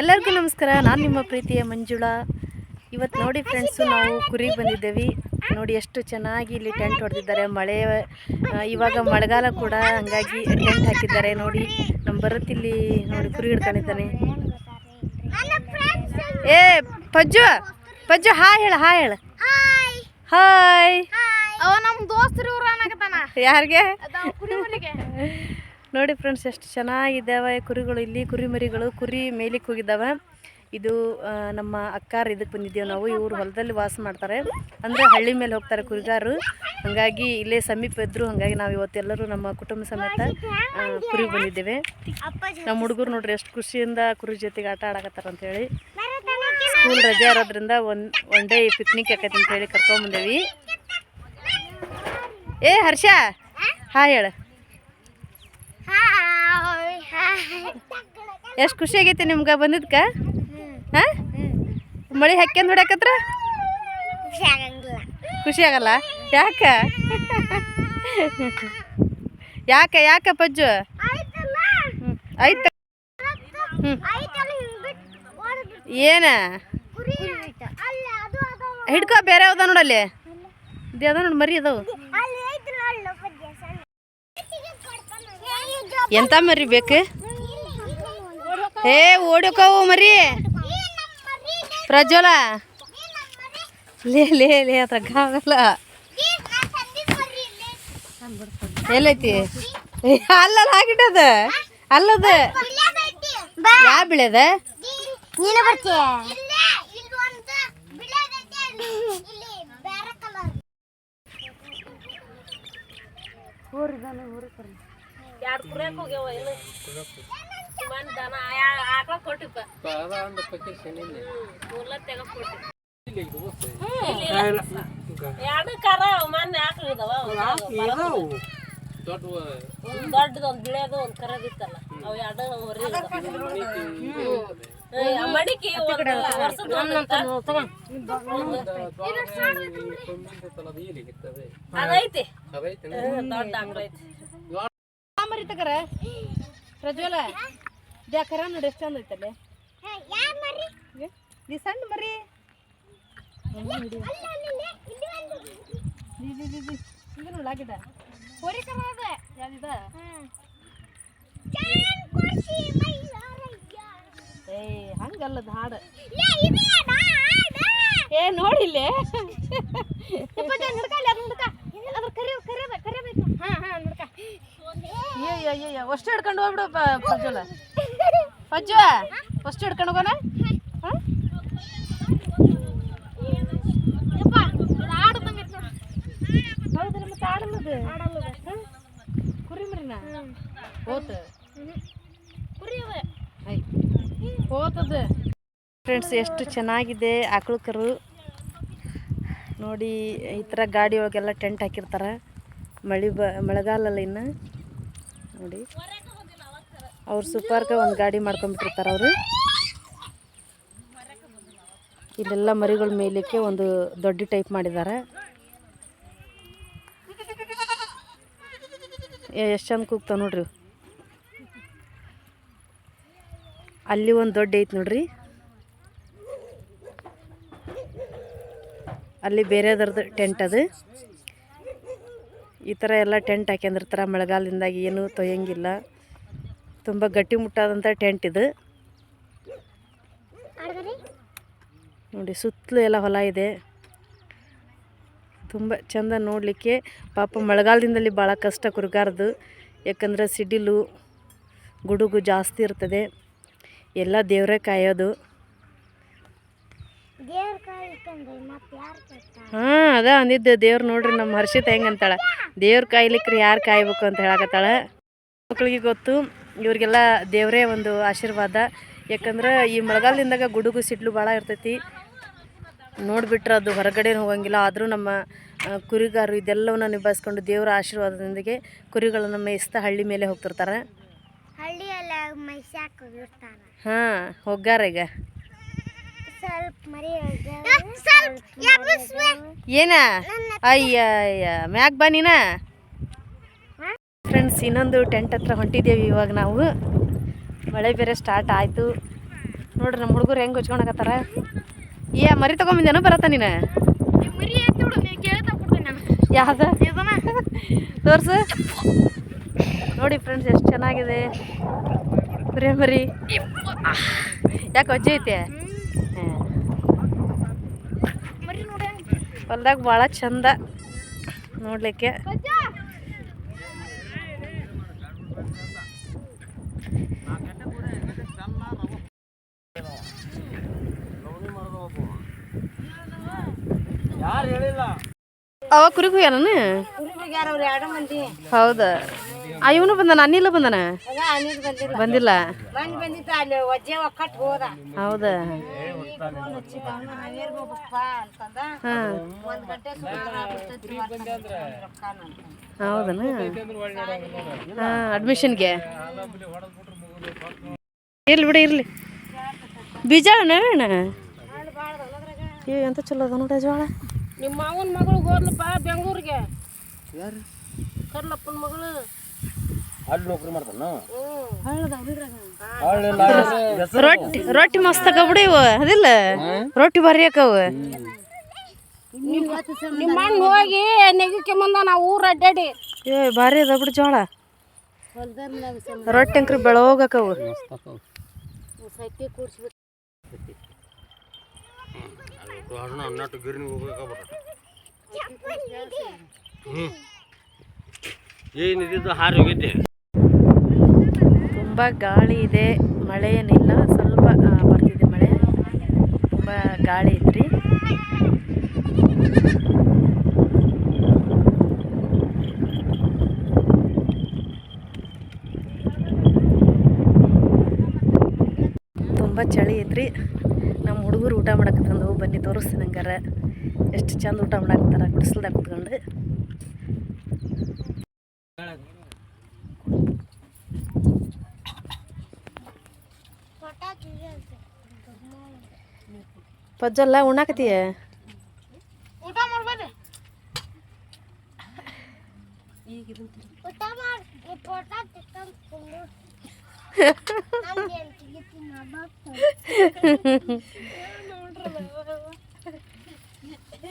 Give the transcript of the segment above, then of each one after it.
ಎಲ್ಲರಿಗೂ ನಮಸ್ಕಾರ. ನಾನು ನಿಮ್ಮ ಪ್ರೀತಿಯ ಮಂಜುಳಾ. ಇವತ್ತು ನೋಡಿ ಫ್ರೆಂಡ್ಸು ನಾವು ಕುರಿಗೆ ಬಂದಿದ್ದೇವೆ. ನೋಡಿ ಎಷ್ಟು ಚೆನ್ನಾಗಿ ಇಲ್ಲಿ ಟೆಂಟ್ ಹೊಡೆದಿದ್ದಾರೆ. ಮಳೆ ಇವಾಗ ಮಳೆಗಾಲ ಕೂಡ ಹಂಗಾಗಿ ಟೆಂಟ್ ಹಾಕಿದ್ದಾರೆ. ನೋಡಿ ನಮ್ಮ ಭರತ್ ಇಲ್ಲಿ ನೋಡಿ ಕುರಿ ಹಿಡ್ಕೊಂಡಿದ್ದಾನೆ. ಏ ಪಜ್ಜು ಪಜ್ಜು ಹಾಯ್ ಹೇಳ ಹಾಯ್ ಹೇಳ. ಹಾಯ್. ಅವ ನಮ್ ದೋಸ್ತರು ಯಾರಿಗೆ? ಕುರಿ ನೋಡಿ ಫ್ರೆಂಡ್ಸ್ ಎಷ್ಟು ಚೆನ್ನಾಗಿದ್ದಾವೆ. ಕುರಿಗಳು ಇಲ್ಲಿ ಕುರಿಮರಿಗಳು ಕುರಿ ಮೇಲಿಕ್ಕೆ ಹೋಗಿದ್ದಾವೆ. ಇದು ನಮ್ಮ ಅಕ್ಕಾರ ಇದಕ್ಕೆ ಬಂದಿದ್ದೇವೆ ನಾವು. ಇವರು ಹೊಲದಲ್ಲಿ ವಾಸ ಮಾಡ್ತಾರೆ. ಅಂದರೆ ಹಳ್ಳಿ ಮೇಲೆ ಹೋಗ್ತಾರೆ ಕುರಿಗಾರರು. ಹಾಗಾಗಿ ಇಲ್ಲೇ ಸಮೀಪ ಇದ್ದರು ಹಾಗಾಗಿ ನಾವು ಇವತ್ತೆಲ್ಲರೂ ನಮ್ಮ ಕುಟುಂಬ ಸಮೇತ ಕುರಿ ಬಂದಿದ್ದೇವೆ. ನಮ್ಮ ಹುಡುಗರು ನೋಡ್ರಿ ಎಷ್ಟು ಖುಷಿಯಿಂದ ಕುರಿ ಜೊತೆಗೆ ಆಟ ಆಡಕತ್ತಾರ ಅಂತೇಳಿ ಸ್ಕೂಲ್ ರಜೆ ಇರೋದ್ರಿಂದ ಒನ್ ಒನ್ ಡೇ ಪಿಕ್ನಿಕ್ ಆಕೈತಿ ಅಂತ ಹೇಳಿ ಕರ್ಕೊಂಬಂದೇವಿ ಏ ಹರ್ಷ ಹಾಂ ಹೇಳ. ಎಷ್ಟು ಖುಷಿ ಆಗೈತೆ ನಿಮ್ಗೆ ಬಂದಿದ್ಕ? ಹಾಂ? ಮಳೆ ಹಾಕ್ಯಂದು ಹೊಡ್ಯಾಕತ್ರ? ಖುಷಿ ಆಗಲ್ಲ? ಯಾಕ? ಯಾಕೆ ಯಾಕೆ ಪಜ್ಜು. ಆಯ್ತು ಹ್ಞೂ ಏನ? ಹಿಡ್ಕೊ, ಬೇರೆ ಯಾವ್ದ ನೋಡಲ್ಲಿ ಇದು ಯಾವ್ದ ನೋಡಿ ಮರಿ ಅದಾವು. ಎಂತ ಮರಿ ಬೇಕು? ಏ ಓಡಕವು ಮರಿ. ಪ್ರಜ್ವಲ. ಲೇ ಲೇ ಲೇ ಅದ್ರಾಗಲ್ಲ ಎಲ್ಲೈತಿ? ಏ, ಅಲ್ಲಲ್ಲ ಹಾಕಿಟ್ಟದ ಅಲ್ಲದ. ಯಾ ಬೆಳೆದ ನೀನು ಬರ್ತೀಯ? ದೊಡ್ಡದೊಂದು ಬಿಳಿಯೋದು ಒಂದು ಕರದಿತ್ತಲ್ಲ ಅವು ಎರಡು ಹೊರಿ ಮಡಿಕೆ ಅದೈತಿ. ದೊಡ್ಡ ಅಂಗ್ಳ ಐತಿ ಮರಿ ತಗರ ಪ್ರಜ್ವಲ? ಯಾಕರ ನೋಡಿ ಎಷ್ಟು ಚಂದ ಐತಲ್ಲ. ನೀ ಸಣ್ಣ ಮರಿ ಇದು ನೋಡಾಗಿದ ಹೋರಿ ಕರ ಅದ ಯಾವ್ದಿದ? ಏ ಹಂಗಲ್ಲದ ಹಾಡು. ಏ ನೋಡಿಲ್ಲೇ ಅಯ್ಯೋ ಅಯ್ಯೋ ಅಷ್ಟು ಹಿಡ್ಕೊಂಡು ಹೋಗ್ಬಿಡು ಪ- ಪ್ರಜ್ವಲ ಪಜ್ಜು ಫಸ್ಟ್ ಹಿಡ್ಕೊಂಡು ಹೋಗೋಣ. ಹಾಂ ಹೌದಲ್ಲ ಮತ್ತೆ ಆಡಲ್ಲದು ಹಾಂ? ಕುರಿ ಮರಿನ? ಹೋತ. ಹೋತದ. ಫ್ರೆಂಡ್ಸ್ ಎಷ್ಟು ಚೆನ್ನಾಗಿದೆ ಆಕಳು ಕರು ನೋಡಿ ಈ ಥರ ಗಾಡಿ ಒಳಗೆಲ್ಲ ಟೆಂಟ್ ಹಾಕಿರ್ತಾರೆ. ಮಳೆ ಬ ಮಳೆಗಾಲಲ್ಲ ಇನ್ನು. ನೋಡಿ. ಅವ್ರು ಸೂಪರ್ಗೆ ಒಂದು ಗಾಡಿ ಮಾಡ್ಕೊಂಡ್ಬಿಟ್ಟಿರ್ತಾರೆ ಅವರು. ಇಲ್ಲೆಲ್ಲ ಮರಿಗಳ ಮೇಲಕ್ಕೆ ಒಂದು ದೊಡ್ಡ ಟೈಪ್ ಮಾಡಿದ್ದಾರೆ. ಎಷ್ಟು ಚಂದ ಕೂಗ್ತಾವೆ ನೋಡ್ರಿ ಅಲ್ಲಿ ಒಂದು ದೊಡ್ಡ ಐತಿ ನೋಡ್ರಿ. ಅಲ್ಲಿ ಬೇರೆದರದ್ದು ಟೆಂಟ್ ಅದು. ಈ ಥರ ಎಲ್ಲ ಟೆಂಟ್ ಹಾಕ್ಯಂದಿರ್ತಾರೆ ಮಳೆಗಾಲದಿಂದಾಗಿ ಏನೂ ತೊಯ್ಯಂಗಿಲ್ಲ. ತುಂಬ ಗಟ್ಟಿಮುಟ್ಟಾದಂಥ ಟೆಂಟ್ ಇದು. ನೋಡಿ ಸುತ್ತಲೂ ಎಲ್ಲ ಹೊಲ ಇದೆ. ತುಂಬ ಚಂದ ನೋಡಲಿಕ್ಕೆ ಪಾಪ ಮಳೆಗಾಲದಿಂದಲ್ಲಿ ಭಾಳ ಕಷ್ಟ ಕುರುಗಾರದು. ಯಾಕಂದರೆ ಸಿಡಿಲು ಗುಡುಗು ಜಾಸ್ತಿ ಇರ್ತದೆ. ಎಲ್ಲ ದೇವರೇ ಕಾಯೋದು. ಹಾಂ ಅದ ಅಂದಿದ್ದು ದೇವ್ರು ನೋಡ್ರಿ ನಮ್ಮ ಹರ್ಷಿತ ಹೆಂಗೆ ಅಂತಾಳೆ. ದೇವ್ರ ಕಾಯ್ಲಿಕ್ರಿ ಯಾರು ಕಾಯ್ಬೇಕು ಅಂತ ಹೇಳಕತ್ತಾಳೆ. ಮಕ್ಕಳಿಗೆ ಗೊತ್ತು ಇವರಿಗೆಲ್ಲ ದೇವರೇ ಒಂದು ಆಶೀರ್ವಾದ. ಯಾಕಂದ್ರೆ ಈ ಮಳೆಗಾಲದಿಂದಾಗ ಗುಡುಗು ಸಿಡ್ಲು ಭಾಳ ಇರ್ತೈತಿ. ನೋಡಿಬಿಟ್ರೆ ಅದು ಹೊರಗಡೆ ಹೋಗಂಗಿಲ್ಲ. ಆದರೂ ನಮ್ಮ ಕುರಿಗಾರು ಇದೆಲ್ಲವನ್ನ ನಿಭಾಯಿಸ್ಕೊಂಡು ದೇವರ ಆಶೀರ್ವಾದದೊಂದಿಗೆ ಕುರಿಗಳನ್ನು ಮೇಯಿಸ್ತಾ ಹಳ್ಳಿ ಮೇಲೆ ಹೋಗ್ತಿರ್ತಾರೆ. ಹಾಂ ಹೋಗ್ಯಾರ ಈಗ. ಏನ? ಅಯ್ಯ ಅಯ್ಯ ಮ್ಯಾಕ್ ಬಾ ನೀನ. ಫ್ರೆಂಡ್ಸ್ ಇನ್ನೊಂದು ಟೆಂಟ್ ಹತ್ರ ಹೊಂಟಿದ್ದೇವೆ ಇವಾಗ ನಾವು. ಮಳೆ ಬೇರೆ ಸ್ಟಾರ್ಟ್ ಆಯಿತು. ನೋಡ್ರಿ ನಮ್ಮ ಹುಡುಗರು ಹೆಂಗೆ ಹೊಚ್ಕೊಳಕತ್ತಾರ ಏ ಮರಿ ತಗೊಂಬಂದೇನೋ ಬರತ್ತ ನೀನು? ಯಾವ್ದ? ತೋರ್ಸು. ನೋಡಿ ಫ್ರೆಂಡ್ಸ್ ಎಷ್ಟು ಚೆನ್ನಾಗಿದೆ. ಮರಿ ಮರಿ. ಯಾಕೆ ಅಜ್ಜಿ ಐತೆ? ಹೊಲ್ದಾಗ ಭಾಳ ಚಂದ ನೋಡ್ಲಿಕ್ಕೆ. ಅವ ಕುರಿಗೂ ಮಂದಿ. ಹೌದಾ? ಆ ಇವನು ಬಂದನ? ಅನಿಲ ಬಂದಾನ? ಅನಿಲ್ ಬಂದಿಲ್ಲ. ಹೋದ. ಹೌದನ? ಹಾಂ ಅಡ್ಮಿಷನ್ಗೆ ಇರ್ಲಿ ಬಿಡಿ ಇರ್ಲಿ. ಬೀಜ ಅಣ್ಣ ಏ ಎಂತ ಚಲೋ ಅದ ನೋಡ ಜೋಳ ನಿಮ್ಮ ಮಾವನ ಮಗಳು ಹೋದ್ಲಪ್ಪ ಬೆಂಗಳೂರಿಗೆ. ಕರ್ಲಪ್ಪನ ಮಗಳು. ಅಲ್ಲಿ ನೌಕರಿ ಮಾಡ್ತಾನ? ರೊಟ್ಟಿ ರೊಟ್ಟಿ ಮಸ್ತ್ ಕಬಡಿ ಬಿಡಿ ಇವು. ಅದಿಲ್ಲ? ರೊಟ್ಟಿ ಭಾರಿ ಅಕ್ಕವು. ನಿಮ್ಮ ಅಣ್ಣ ಹೋಗಿ ನೆಗಕ್ಕೆ ಬಂದ ನಾವು ಊರ ಅಡ್ಡಾಡಿ. ಏ ಭಾರಿ ಅದ ಬಿಡು ಜೋಳ. ರೊಟ್ಟಿ ಅಂಕ್ರಿ ಬೆಳೋಗಕ್ಕವು ಸೈತಿ ಕೂಡ್ಸ್ಬಿಟ್ಟು ಅನ್ನಟ್ಟು ಗಿರ್ನಿ ಹೋಗ್ಬೇಕಾಗ್ಬಿಟ್ಟು ಹ್ಞೂ ಏನಿದ್ದು ಹಾರಿ ಹೋಗಿದ್ದೆ. ತುಂಬ ಗಾಳಿ ಇದೆ ಮಳೆ ಏನಿಲ್ಲ ಸ್ವಲ್ಪ ಬರ್ತಿದೆ ಮಳೆ. ತುಂಬ ಗಾಳಿ ಐತ್ರಿ ತುಂಬ ಚಳಿ ಐತ್ರಿ ನಮ್ಮ ಹುಡುಗರು ಊಟ ಮಾಡಕತ್ತಂದು ಬನ್ನಿ ತೋರಿಸ್ತೀನಿ ಹಂಗಾರ. ಎಷ್ಟು ಚಂದ ಊಟ ಮಾಡಾಕತ್ತಾರ ಗುಡಿಸ್ಲ್ದಾಗ ಕುತ್ಕೊಂಡು. ಪಜ್ಜಲ್ಲ ಉಣ್ಣಾಕತ್ತೀಯ? ಊಟ ಮಾಡ್ಬೇಡ್ರಿ. ಊಟ ಮಾಡಿ ತಿಕ್ಕೊಂಡ್ ತಿಂದು ನಮ್ಗೆ ಏನ್ ತೆಗಿತೀನಿ ಅಬ್ಬಾ. ಸಂಗಟಿಗಿಟ್ಟೇನು ಏನ್ ಈ ಪೋಟ ತೆಗ್ದು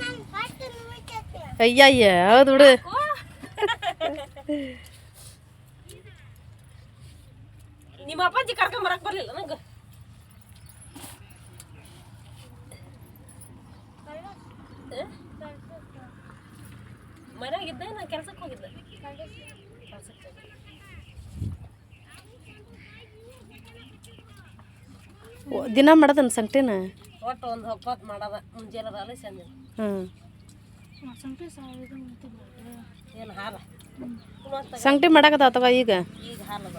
ನನ್ ನೋಯ್ತೈತೆ. ಅಯ್ಯ ಅಯ್ಯ, ಹೌದು ಬಿಡು. ನಿಮ್ಮ ಅಪ್ಪಾಜಿ ಕರ್ಕೊಂಡ್ ಬರಕ್ ಬರ್ಲಿಲ್ಲ ನಂಗೆ. ಮನ್ಯಾಗ ಇದ್ದೆ, ನಾ ಕೆಲ್ಸಕ್ಕೆ ಹೋಗಿದ್ದೆ. ಕೆಲ್ಸಕ್ಕೆ ಹೋಗಿದ್ದೆ. ಓ, ದಿನ ಮಾಡದನ್ ಸಂಗಟಿನ ಒಟ್ಟು ಒಂದು ಹಪ್ಪತ್ತು ಮಾಡದ ಮುಂಜಾನೆ ಅದಾಲೆ ಸಂಜೆ. ಹ್ಞೂ ಏನು ಹಾಲ? ಮಾಡಾಕತ್ತಾವ ತಗೋ ಈಗ? ಈಗ ಹಾಲದ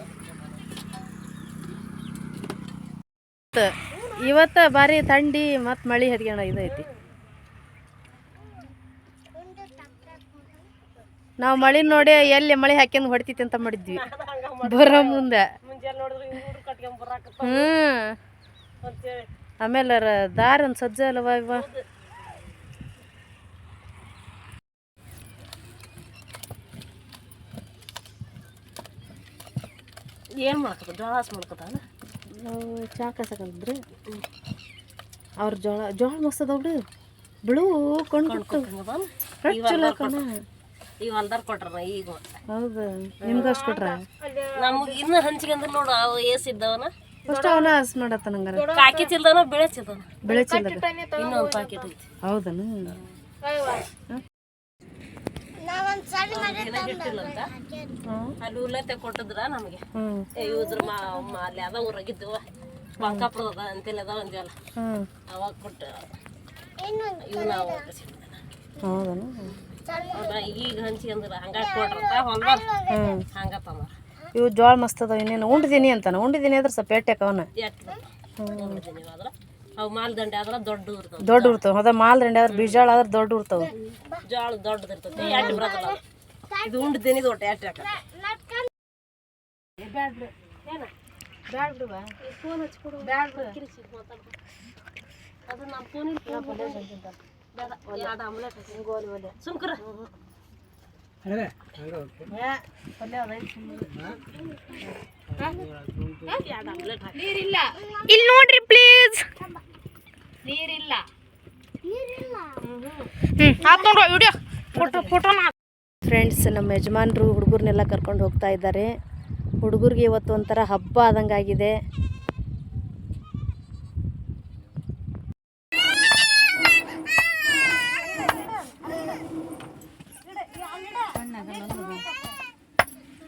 ಇವತ್ತು ಭಾರಿ ಥಂಡಿ ಮತ್ತು ಮಳೆ ಹದ್ಗ್ಯಾಣ ಇದೈತಿ. ನಾವು ಮಳೆ ನೋಡಿ ಎಲ್ಲಿ ಮಳೆ ಹಾಕ್ಯಂದು ಹೊಡಿತೈತಿ ಅಂತ ಮಾಡಿದ್ವಿ. ಬರೋ ಮುಂದೆ. ಹ್ಞೂ ಆಮೇಲೆ ದಾರಿ ಒಂದು ಸಜ್ಜ ಅಲ್ವಾ ಇವ? ಏನು ಮಾಡ್ಕೊತ ಜೋಳ ಹಾಸ್ ಮಾಡ್ಕೊತಾನ ಚಾ ಕಸಕಂದ್ರಿ. ಅವ್ರ ಜೋಳ ಜೋಳ ಮಸ್ತ್ ಅದಾವ ಬಿಡು. ಬಿಳು ಕೊಂಡು ಚಲೋ ಕಣ. ಈಗ ಹೊಲ್ದಾರ ಕೊಟ್ರ ಈಗ? ಹೌದು ನಿಮ್ಗೆ ಅಷ್ಟು ಕೊಟ್ರ? ನಮಗೆ ಇನ್ನು ಹಂಚಿಗೆ ಅಂದ್ರೆ ನೋಡು ಅವು ಏಸಿದ್ದವನ ಫಸ್ಟ್ ಅವನ ಹಸ್ ಮಾಡತ್ತ ನಂಗಾರ. ಕಾಕಿ ಚಿಲ್ದನ ಬೆಳೆ ಚಿಲ್ದನ. ಬೆಳೆ ಚಂದ ಇನ್ನೊಂದು ಪ್ಯಾಕೆಟ್ ಐತಿ ಹೌದನ? ಅಲ್ಲಿ ಕೊಟ್ಟಿದ್ರ ನಮಗೆ? ಅಲ್ಲಿ ಅದ ಊರಾಗಿದ್ದವ. ಬಂಕಾಪುರದ ಅಂತೆಲ್ಲ ಅದಾವ ಅಂದ್ವಲ್ಲ ಅವಾಗ ಕೊಟ್ಟ ಹೌದನು? ಹೌದಾ? ಈಗ ಹಂಚಿ ಅಂದ್ರೆ ಹಂಗಾಗಿ ಕೊಟ್ರಂತ ಹಂಗ ತಂದಾರ. ಇವು ಜೋಳ ಮಸ್ತ್ ಅದಾವ ಇನ್ನೇನು ಉಂಡಿದೀನಿ ಅಂತಾನೆ. ಉಂಡಿದೀನಿ ಅದ್ರ ಸ್ವಲ್ಪ ಪೇಟೆ ಅವನ ಅವು ಮಾಲ್ ದಂಡೆ ಆದ್ರ ದೊಡ್ಡ ಇರ್ತಾವ ದೊಡ್ಡ ಇರ್ತಾವ ಅದ ಮಾಲ್ ದಂಡೆ ಆದ್ರೆ ಬೀಜಾಳ ಆದ್ರೆ ದೊಡ್ಡ ಇರ್ತಾವ ಜೋಳ ದೊಡ್ಡದು ಇರ್ತೈತಿ ಎಟ್ಟು ಬರೋದಿಲ್ಲ. ಇದು ಅದು ನಮ್ಮ ಫೋನ್ ಆಮ್ಲೆಟ್ ಸುಮ್ಕರ. ಇಲ್ಲಿ ನೋಡ್ರಿ ಪ್ಲೀಸ್. ನೀರಿಲ್ಲ. ವಿಡಿಯೋ ಫೋಟೋ ಫೋಟೋನ ಫ್ರೆಂಡ್ಸ್ ನಮ್ಮ ಯಜಮಾನರು ಹುಡುಗರ್ನೆಲ್ಲ ಕರ್ಕೊಂಡು ಹೋಗ್ತಾ ಇದ್ದಾರೆ. ಹುಡುಗರಿಗೆ ಇವತ್ತು ಒಂಥರ ಹಬ್ಬ ಆದಂಗಾಗಿದೆ.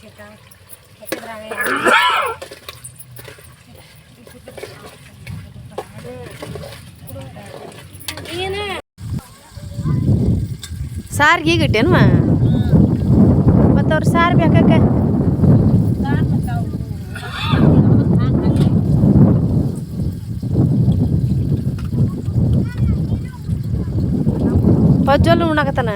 ಸಿಡಿತೀರಿ ಸಾರ್ಗೆ ಈಗ ಇಟ್ಟೇನ್ಮ ಮತ್ತು ಬೇಕಕ್ಕೆ ಸಾರು ಬೇಕಾಕ ಪಜ್ಜೋಲು ಉಣ್ಣಾಕತ್ತಾನ?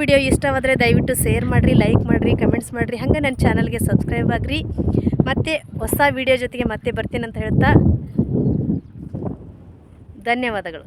ವಿಡಿಯೋ ಇಷ್ಟವಾದರೆ ದಯವಿಟ್ಟು ಶೇರ್ ಮಾಡಿರಿ ಲೈಕ್ ಮಾಡಿರಿ ಕಮೆಂಟ್ಸ್ ಮಾಡಿರಿ. ಹಂಗೆ ನನ್ನ ಚಾನಲ್ಗೆ ಸಬ್ಸ್ಕ್ರೈಬ್ ಆಗಿರಿ. ಮತ್ತೆ ಹೊಸ ವಿಡಿಯೋ ಜೊತೆಗೆ ಮತ್ತೆ ಬರ್ತೀನಿ ಅಂತ ಹೇಳ್ತಾ ಧನ್ಯವಾದಗಳು.